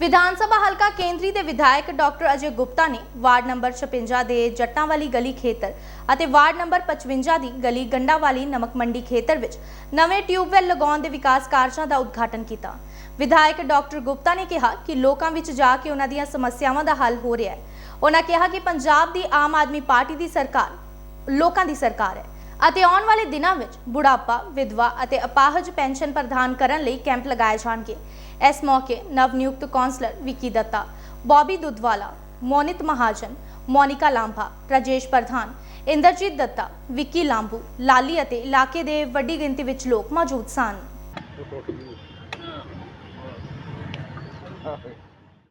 ਵਿਧਾਨ ਸਭਾ ਹਲਕਾ ਕੇਂਦਰੀ ਦੇ ਵਿਧਾਇਕ ਡਾਕਟਰ ਅਜੇ ਗੁਪਤਾ ਨੇ ਵਾਰਡ ਨੰਬਰ 56 ਦੇ ਜੱਟਾਂ ਵਾਲੀ ਗਲੀ ਖੇਤਰ ਅਤੇ ਵਾਰਡ ਨੰਬਰ 55 ਦੀ ਗਲੀ ਗੰਡਾ ਵਾਲੀ ਨਮਕ ਮੰਡੀ ਖੇਤਰ ਵਿੱਚ ਨਵੇਂ ਟਿਊਬਵੈੱਲ ਲਗਾਉਣ ਦੇ ਵਿਕਾਸ ਕਾਰਜਾਂ ਦਾ ਉਦਘਾਟਨ ਕੀਤਾ। ਵਿਧਾਇਕ ਡਾਕਟਰ ਗੁਪਤਾ ਨੇ ਕਿਹਾ ਕਿ ਲੋਕਾਂ ਵਿੱਚ ਜਾ ਕੇ ਉਹਨਾਂ ਦੀਆਂ ਸਮੱਸਿਆਵਾਂ ਦਾ ਹੱਲ ਹੋ ਰਿਹਾ ਹੈ। ਉਹਨਾਂ ਕਿਹਾ ਕਿ ਪੰਜਾਬ ਦੀ ਆਮ ਆਦਮੀ ਪਾਰਟੀ ਦੀ ਸਰਕਾਰ ਲੋਕਾਂ ਦੀ ਸਰਕਾਰ ਹੈ। ਅਤੇ ਆਉਣ ਵਾਲੇ ਦਿਨਾਂ ਵਿੱਚ ਬੁਢਾਪਾ, ਵਿਧਵਾ ਅਤੇ ਅਪਾਹਜ ਪੈਨਸ਼ਨ ਪ੍ਰਦਾਨ ਕਰਨ ਲਈ ਕੈਂਪ ਲਗਾਏ ਜਾਣਗੇ। ਇਸ ਮੌਕੇ ਨਵ ਨਿਯੁਕਤ ਕੌਂਸਲਰ ਵਿੱਕੀ ਦੱਤਾ, ਬੌਬੀ ਦੁੱਧਵਾਲਾ, ਮੋਨਿਤ ਮਹਾਜਨ, ਮੋਨਿਕਾ ਲਾਂਭਾ, ਰਾਜੇਸ਼ ਪ੍ਰਧਾਨ, ਇੰਦਰਜੀਤ ਦੱਤਾ, ਵਿੱਕੀ ਲਾਂਭੂ, ਲਾਲੀ ਅਤੇ ਇਲਾਕੇ ਦੇ ਵੱਡੀ ਗਿਣਤੀ ਵਿੱਚ ਲੋਕ ਮੌਜੂਦ ਸਨ।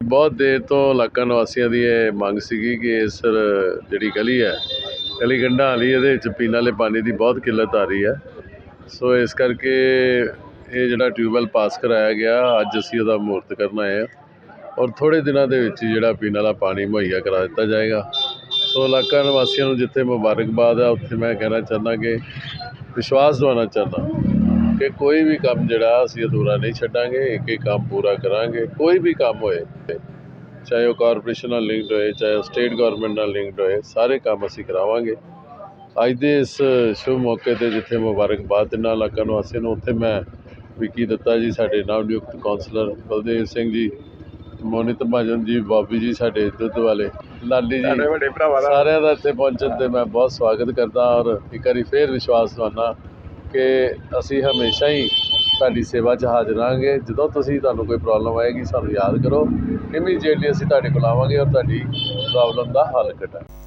ਬਹੁਤ ਦੇਰ ਤੋਂ ਇਲਾਕਾ ਨਿਵਾਸੀਆਂ ਦੀ ਇਹ ਮੰਗ ਸੀਗੀ ਕਿ ਇਸ ਜਿਹੜੀ ਗਲੀ ਹੈ ਕਲੀਗੰਡਾ ਵਾਲੀ, ਇਹਦੇ ਵਿੱਚ ਪੀਣ ਵਾਲੇ ਪਾਣੀ ਦੀ ਬਹੁਤ ਕਿੱਲਤ ਆ ਰਹੀ ਹੈ। ਸੋ ਇਸ ਕਰਕੇ ਇਹ ਜਿਹੜਾ ਟਿਊਬਵੈੱਲ ਪਾਸ ਕਰਾਇਆ ਗਿਆ, ਅੱਜ ਅਸੀਂ ਉਹਦਾ ਮਹੂਰਤ ਕਰਨ ਆਏ ਹਾਂ। ਔਰ ਥੋੜੇ ਦਿਨਾਂ ਦੇ ਵਿੱਚ ਹੀ ਜਿਹੜਾ ਪੀਣ ਵਾਲਾ ਪਾਣੀ ਮੁਹੱਈਆ ਕਰਾ ਦਿੱਤਾ ਜਾਏਗਾ। ਸੋ ਇਲਾਕਾ ਨਿਵਾਸੀਆਂ ਨੂੰ ਜਿੱਥੇ ਮੁਬਾਰਕਬਾਦ ਹੈ ਉੱਥੇ ਮੈਂ ਕਹਿਣਾ ਚਾਹੁੰਦਾ ਕਿ ਵਿਸ਼ਵਾਸ ਦਿਵਾਉਣਾ ਚਾਹੁੰਦਾ ਕਿ ਕੋਈ ਵੀ ਕੰਮ ਜਿਹੜਾ, ਅਸੀਂ ਅਧੂਰਾ ਨਹੀਂ ਛੱਡਾਂਗੇ ਇੱਕ ਇੱਕ ਕੰਮ ਪੂਰਾ ਕਰਾਂਗੇ। ਕੋਈ ਵੀ ਕੰਮ ਹੋਏ ਚਾਹੇ ਉਹ ਕਾਰਪੋਰੇਸ਼ਨ ਨਾਲ ਲਿੰਕਡ ਹੋਏ ਚਾਹੇ ਉਹ ਸਟੇਟ ਗਵਰਨਮੈਂਟ ਨਾਲ ਲਿੰਕਡ ਹੋਏ ਸਾਰੇ ਕੰਮ ਅਸੀਂ ਕਰਾਵਾਂਗੇ। ਅੱਜ ਦੇ ਇਸ ਸ਼ੁਭ ਮੌਕੇ ਤੇ ਜਿੱਥੇ ਮੁਬਾਰਕਬਾਦ ਦਿੰਦਾ ਇਲਾਕਾ ਨਿਵਾਸੀਆਂ ਨੂੰ ਉੱਥੇ ਮੈਂ ਵਿੱਕੀ ਦੱਤਾ ਜੀ ਸਾਡੇ ਨਵ ਨਿਯੁਕਤ ਕਾਉਂਸਲਰ ਬਲਦੇਵ ਸਿੰਘ ਜੀ ਮੋਨਿਤ ਮਹਾਜਨ ਜੀ ਬਾਬੀ ਜੀ ਸਾਡੇ ਦੁੱਧ ਵਾਲੇ ਲਾਲੀ ਜੀ ਵੱਡੇ ਭਰਾਵਾਂ ਦਾ। ਸਾਰਿਆਂ ਦਾ ਇੱਥੇ ਪਹੁੰਚਣ ਤੇ ਮੈਂ ਬਹੁਤ ਸਵਾਗਤ ਕਰਦਾ ਔਰ ਇੱਕ ਵਾਰੀ ਫੇਰ ਵਿਸ਼ਵਾਸ ਦਿਵਾਉਂਦਾ ਕਿ ਅਸੀਂ ਹਮੇਸ਼ਾ ਹੀ ਤੁਹਾਡੀ ਸੇਵਾ 'ਚ ਹਾਜ਼ਰ ਰਹਾਂਗੇ ਜਦੋਂ ਤੁਸੀਂ ਤੁਹਾਨੂੰ ਕੋਈ ਪ੍ਰੋਬਲਮ ਆਏਗੀ, ਸਾਨੂੰ ਯਾਦ ਕਰੋ। ਇਮੀਡੀਏਟਲੀ ਅਸੀਂ ਤੁਹਾਡੇ ਕੋਲ ਆਵਾਂਗੇ ਔਰ ਤੁਹਾਡੀ ਪ੍ਰੋਬਲਮ ਦਾ ਹੱਲ ਕੱਢਾਂਗੇ